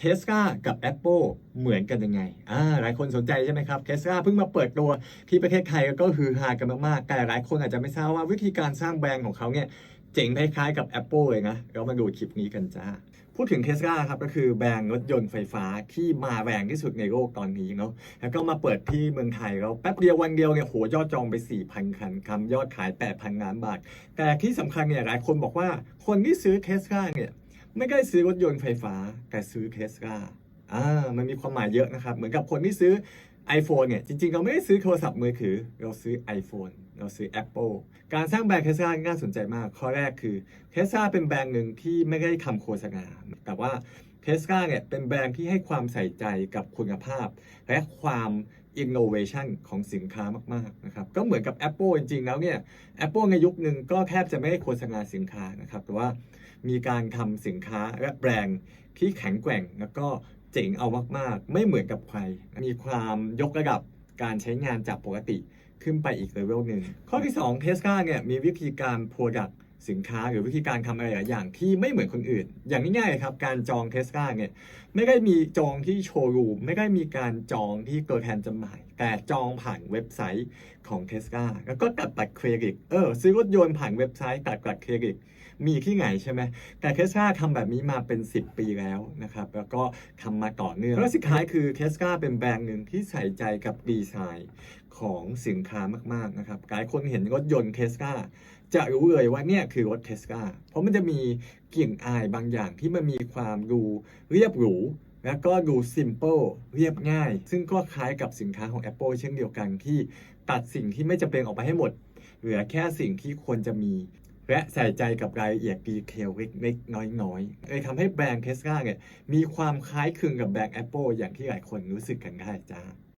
เทสลากับ Apple เหมือนกันยังไงอ่าหลายคนสนใจใช่ไหมครับเทสลาเพิ่งมาเปิดตัวที่ประเทศไทยก็คือฮากันมากๆ แต่หลายคนอาจจะไม่ทราบว่าวิธีการสร้างแบรนด์ของเขาเนี่ยเจ๋งคล้ายๆกับ Apple เลยนะเรามาดูคลิปนี้กันจ้า พูดถึงเทสลาครับก็คือแบรนด์รถยนต์ไฟฟ้าที่มาแรงที่สุดในโลกตอนนี้เนาะแล้วก็มาเปิดที่เมืองไทยแล้วแป๊บเดียววันเดียวเนี่ยโหยอดจองไป 4,000 คันคำยอดขาย 8,000ล้านบาท แต่ที่สำคัญเนี่ยหลายคนบอกว่าคนที่ซื้อเทสลาเนี่ย ไม่ได้ซื้อรถยนต์ไฟฟ้า แต่ซื้อเทสลาอ่ามันมีความหมายเยอะนะครับ เหมือนกับคนที่ซื้อ iPhone เนี่ยจริงๆ เราไม่ได้ซื้อโทรศัพท์มือถือ เราซื้อ iPhone เราซื้อ Apple การสร้างแบรนด์เทสลาน่าสนใจมาก ข้อแรกคือเทสลาเป็นแบรนด์หนึ่งที่ไม่ได้ทำโฆษณาแต่ว่า เทสลาเนี่ยเป็นแบรนด์ที่ให้ความใส่ใจกับคุณภาพ และความ innovation ของสินค้ามากๆนะครับก็เหมือนกับ Apple จริงๆ แล้วเนี่ย Apple ในยุคหนึ่งก็แทบจะไม่ได้โฆษณาสินค้านะครับแต่ว่ามีการทำสินค้าและแบรนด์ที่แข็งแกร่งแล้วก็เจ๋งเอามากๆ ไม่เหมือนกับใคร มีความยกระดับการใช้งานจากปกติขึ้นไปอีกเลเวลหนึ่งข้อที่2 Tesla เนี่ยมีวิธีการ Product สินค้าหรือวิธีการทำอะไรหลายอย่างที่ไม่เหมือนคนอื่น อย่างง่ายๆครับ การจองเทสลาเนี่ยไม่ได้มีจองที่โชว์รูมไม่ได้มีการจองที่ตัวแทนจำหน่าย แต่จองผ่านเว็บไซต์ของเทสลาแล้วก็ตัดบัตรเครดิตเออซื้อรถยนต์ผ่านเว็บไซต์ตัดบัตรเครดิตมีที่ไหนใช่ไหมแต่เทสลาทำแบบนี้มาเป็น 10 ปีแล้วนะครับ แล้วก็ทำมาต่อเนื่องแล้วสุดท้ายคือเทสลาเป็นแบรนด์หนึ่งที่ใส่ใจกับดีไซน์ของสินค้ามากๆนะครับหลายคนเห็นรถยนต์เทสลา จะรู้เลยว่าเนี่ยคือรถเทสลาเพราะมันจะมีกลิ่นอายบางอย่างที่มันมีความดูเรียบหรู แล้วก็ดู simple เรียบง่าย ซึ่งก็คล้ายกับสินค้าของ Apple เช่นเดียวกันที่ตัดสิ่งที่ไม่จำเป็นออกไปให้หมด เหลือแค่สิ่งที่ควรจะมี และใส่ใจกับรายละเอียดดีเทลเล็กๆน้อยๆเลยทำให้แบรนด์เทสลาเนี่ยมีความคล้ายคลึงกับแบรนด์ Apple อย่างที่หลายคนรู้สึกกันได้จ้า